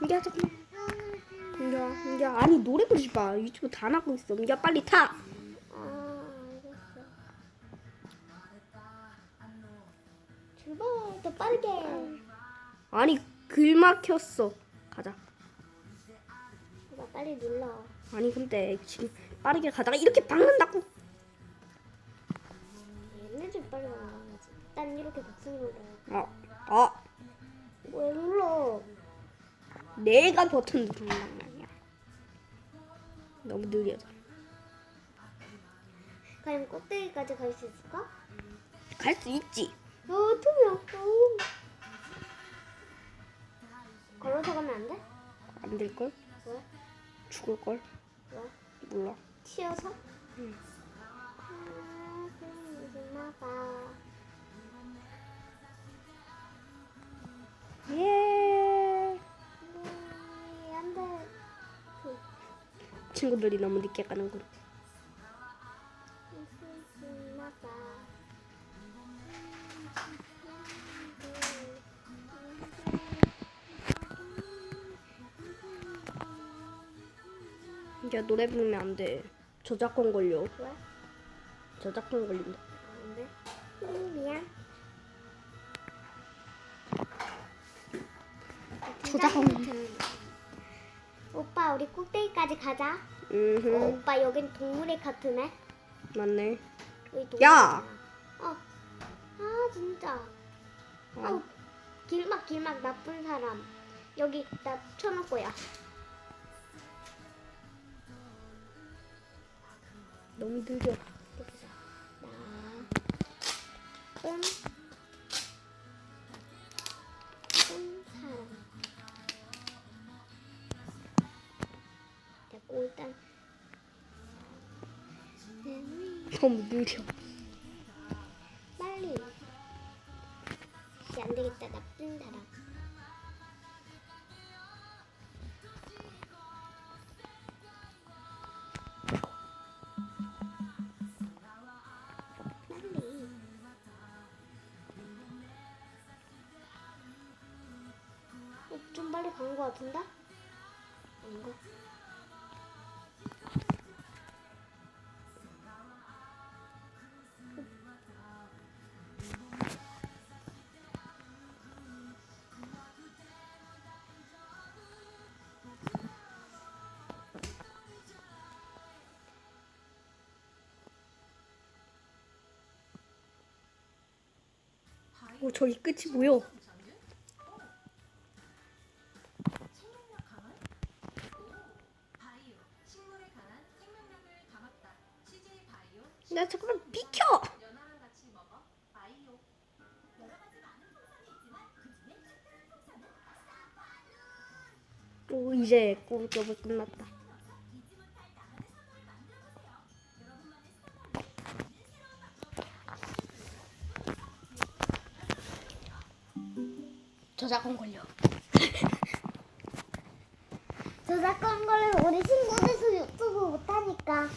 민기야 잠깐만. 민기야 민기야 아니 노래 부르지 마. 유튜브 다 나고 있어. 민기야 빨리 타. 아, 알겠어. 출발, 더 빠르게. 아니 글 막혔어. 가자. 오빠 빨리 눌러. 아니 근데 지금 빠르게 가다가 이렇게 박는다고. 내가 버튼 누른단 말이야. 너무 느려서. 과연 꼭대기까지 갈 수 있을까? 갈 수 있지. 어, 투명. 어. 걸어서 가면 안 돼? 안 될 걸? 왜? 죽을 걸? 왜? 몰라. 튀어서? 응. 아, 마봐. 예. 친구들이 너무 늦게 가는군. 야 노래 부르면 안 돼. 저작권 걸려. 왜? 저작권 걸린다. 안 돼? 음, 미안. 저작권. 우리 꼭대기까지 가자. 어, 음, 오빠 여긴 동물의 카트네. 맞네. 여기 동물 야! 어. 아 진짜. 어. 아 길막 길막 나쁜 사람. 여기 나 쳐놓을 거야. 너무 느려. 여기서 나쁜 너무 느려. 빨리. 안 되겠다 나쁜 사람. 어, 좀 빨리 간거 같은데? 아닌가? 이 있지만 그중에 특별한 풍선은 또 이제 꿈쩍을 끝났다. 저작권 걸려. 저작권 걸려서 우리 친구들도 유튜브 못하니까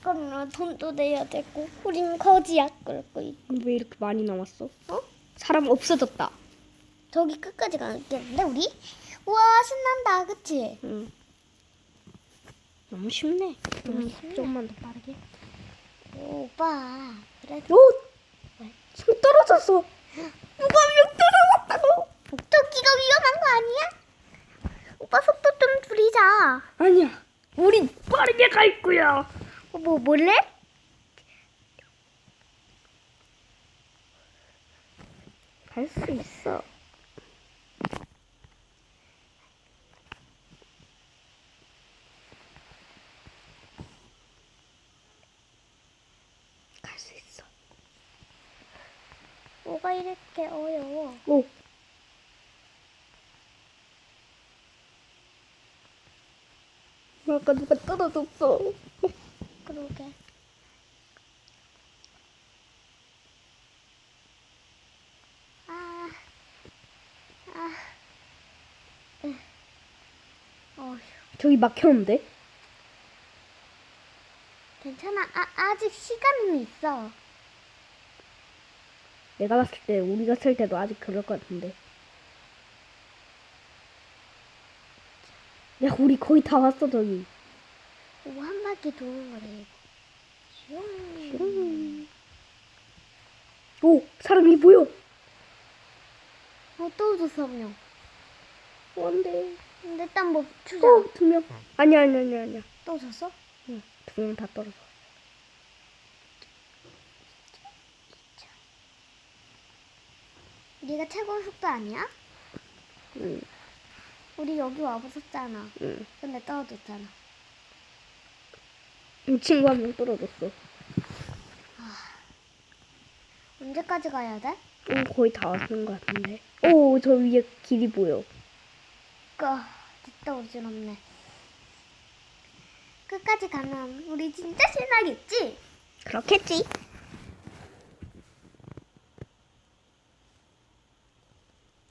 그럼 돈도 내야 되고 우린 거지야 그럴 거 있고 왜 이렇게 많이 남았어? 어? 사람 없어졌다. 저기 끝까지 가겠는데 우리? 우와 신난다 그치? 응. 너무 쉽네. 너무 좀, 쉽네. 좀만 더 빠르게. 오, 오빠 그래도 오! 손 떨어졌어. 명 떨어졌다고? 목도끼가 위험한 거 아니야? 오빠 속도 좀 아니야. 우리 빠르게 갈 거야. 어, 뭐 몰래? 갈 수 있어. 갈 수 있어. 뭐가 이렇게 어려워 오. 아까 누가 떨어졌어. 그러게 아, 아, 으. 어휴, 저기 막혔는데? 괜찮아. 아, 아직 시간은 있어. 내가 봤을 때 우리가 쓸 때도 아직 그럴 것 같은데. 야, 우리 거의 다 왔어, 저기. 오, 한 바퀴 도는 거래. 슝. 음. 오, 사람이 보여. 어, 또 웃었어, 한 명. 어, 안 돼. 근데 일단 뭐 추자. 어, 두 명. 아니야, 아니야, 아니야, 아니야. 또 웃었어? 응, 두 명 다 떨어져. 네가 최고 속도 아니야? 응, 우리 여기 와봤었잖아. 응. 근데 떨어졌잖아. 이 친구 한 명 떨어졌어. 언제까지 가야 돼? 오, 거의 다 왔는 것 같은데. 오, 저 위에 길이 보여. 까 진짜 어지럽네. 끝까지 가면 우리 진짜 신나겠지? 그렇겠지.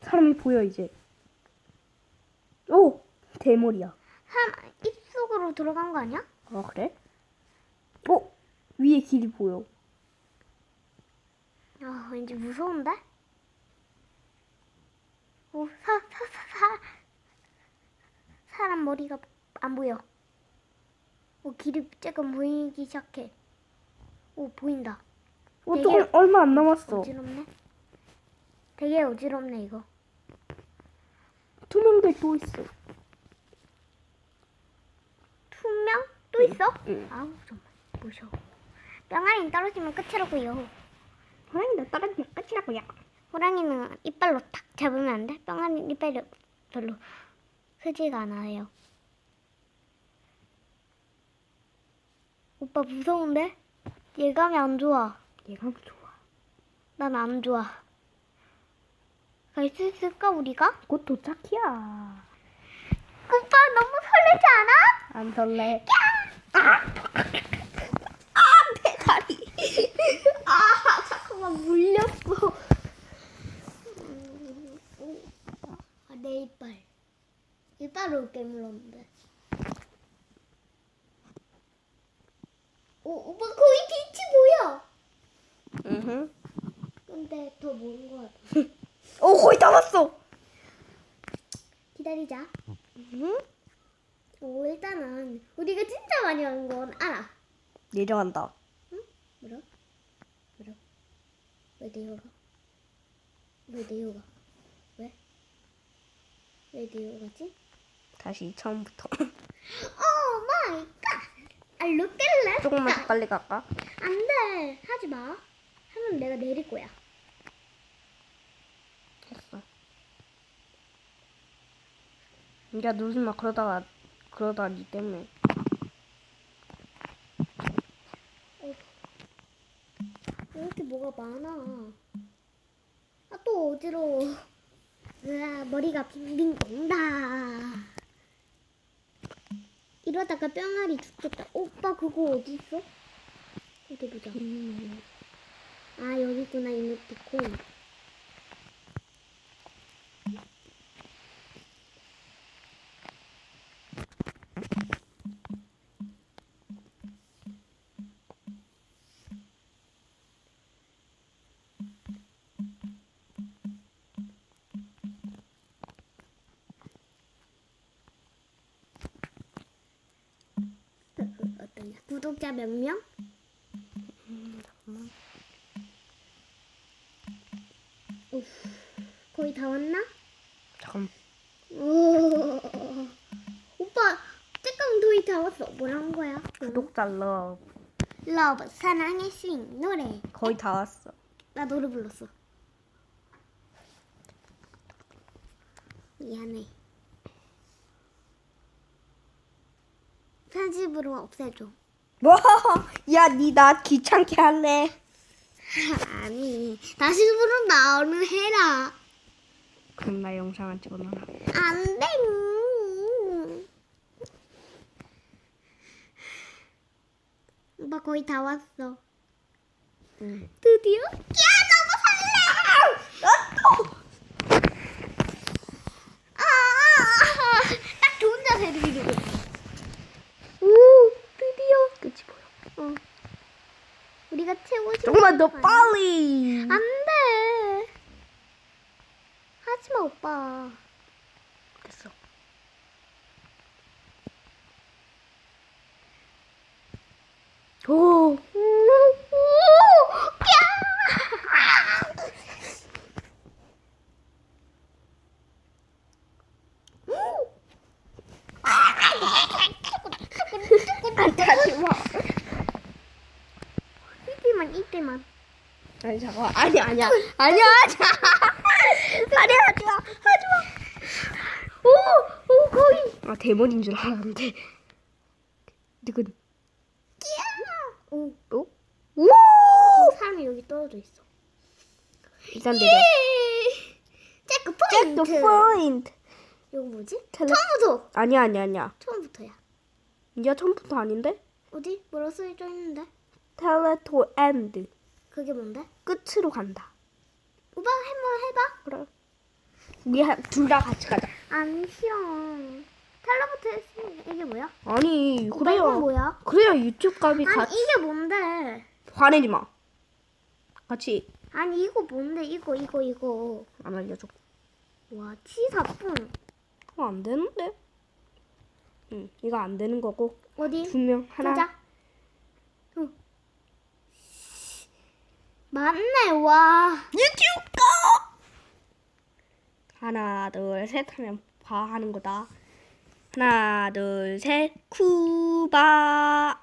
사람이 보여 이제. 오 대머리야. 한 입속으로 들어간 거 아니야? 아 그래? 오 위에 길이 보여. 아 왠지 무서운데? 오, 사, 사, 사, 사, 사람 머리가 안 보여. 오, 길이 조금 보이기 시작해. 오, 보인다. 오 되게 조금 얼마 안 남았어. 어지럽네. 되게 어지럽네, 이거. 투명들 또 있어. 투명? 또 있어? 응. 아우, 정말 무서워. 병아리 떨어지면 끝이라고요. 호랑이 너 떨어지면 끝이라고요. 호랑이는 이빨로 탁 잡으면 안 돼? 병아리 이빨이 별로 크지가 않아요. 오빠 무서운데? 예감이 안 좋아. 뭐 좋아. 난 안 좋아. 갈 수 있을까 우리가? 곧 도착이야. 오빠 너무 설레지 않아? 안 설레. 아내 다리. 아 잠깐만 물렸어. 아, 내 이빨. 이빨로 깨물었는데. 오, 오빠 거의 빛이 보여. 응. 근데 더 먼 거 같아. 오 거의 다 왔어. 기다리자. 응? 오, 일단은 우리가 진짜 많이 온건 알아. 내려간다. 뭐라? 뭐라? 왜 내려가? 왜 내려가? 왜? 왜 내려가지? 다시 처음부터. 오 마이 갓! 아, 롯데레 조금만 더 빨리 갈까? 안 돼! 하지 마. 하면 내가 내릴 거야. 했어. 야 누르지 마 그러다가 그러다 니 때문에. 왜 이렇게 뭐가 많아? 아, 또 어지러워. 으아, 머리가 빙빙 돈다. 이러다가 뿅알이 죽겠다. 오빠 그거 어디 있어? 어디 보자. 아 여기 있구나 이모티콘. 구독자 몇 명? 오, 거의 다 왔나? 잠깐. 오, 오빠 조금 거의 다 왔어. 뭐라는 거야? 구독자 러 러브 사랑의 스윙 노래. 거의 다 왔어. 나 노래 불렀어. 미안해. 편집으로 없애줘. 뭐? 야, 니 나 귀찮게 할래? 아니, 다시 부르 나오는 해라. 그럼 나 영상 안 찍어놔. 안 돼. 오빠 거의 다 왔어. 응. 드디어? 야, 너무 설레! 아, 아, 아, 딱 좋은 자세로 이러고 있어. 우, 드디어 끝이 보여. 어. 우리가 아니야? 빨리. 안 돼. 하지 마, 오빠. 됐어. 오빠 타지 마. 이때만 이때만. 아니 잠깐 아니 아니야 아니야 아니야 하지 마 하지 마. 오오 거의. 아 대머리인 줄 알았는데. 누군? 오 어? 오! 사람이 여기 떨어져 있어. 일단 내려. 체크 포인트. the point. 이거 뭐지? 텔레- 처음부터. 아니야 아니야 아니야. 처음부터야. 이제 처음부터 아닌데? 어디? 뭐라 써져 있는데? To end. 그게 뭔데? 끝으로 간다. 오빠 한번 해봐. 그래. 우리 둘다 같이 가자. 안 쉬워. 텔레포트 했으니 이게 뭐야? 아니 오빠 이건. 뭐야? 그래야 유튜브 값이 아니 같이 이게 뭔데? 화내지 마. 같이 아니 이거 뭔데? 이거 이거 이거. 안 알려줘. 와 치사뿐. 어, 안 되는데? 응, 이거 안 되는 거고 어디? 두명 하나. 보자. 맞네 와. 유튜브 거. 하나 둘 셋 하면 봐 하는 거다. 하나 둘 셋 쿠바.